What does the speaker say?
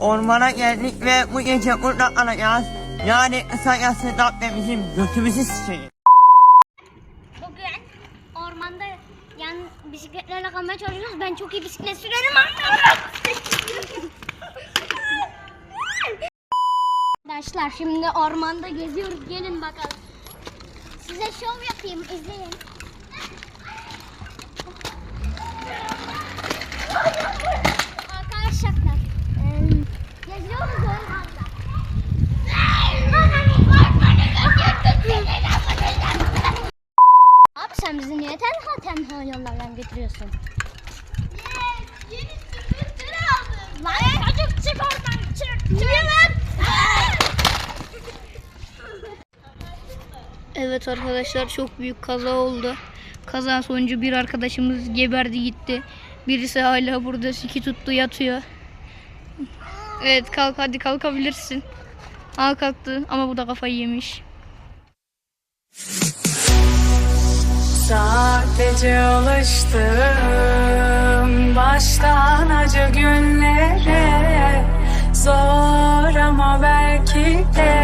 ormana geldik ve bu gece burada kalacağız. Yani kısacası da bizim götümüzü sıçrayın. Bugün ormanda yan bisikletlerle kalmaya çalışıyoruz. Ben çok iyi bisiklet sürerim. Arkadaşlar şimdi ormanda geziyoruz. Gelin bakalım. Size şov yapayım. izleyin. Arkadaşlar eee, geziyoruz ormanda. Abi sen bizi niye tenha tenha yollardan götürüyorsun? Yeni süpürgeleri aldım. Lan çocuk çık oradan çık. Lan. Evet arkadaşlar çok büyük kaza oldu. Kaza sonucu bir arkadaşımız geberdi gitti. Birisi hala burada siki tuttu yatıyor. Evet kalk hadi kalkabilirsin. Al kalktı ama bu da kafayı yemiş. Sadece alıştım baştan acı günlere. Zor ama belki de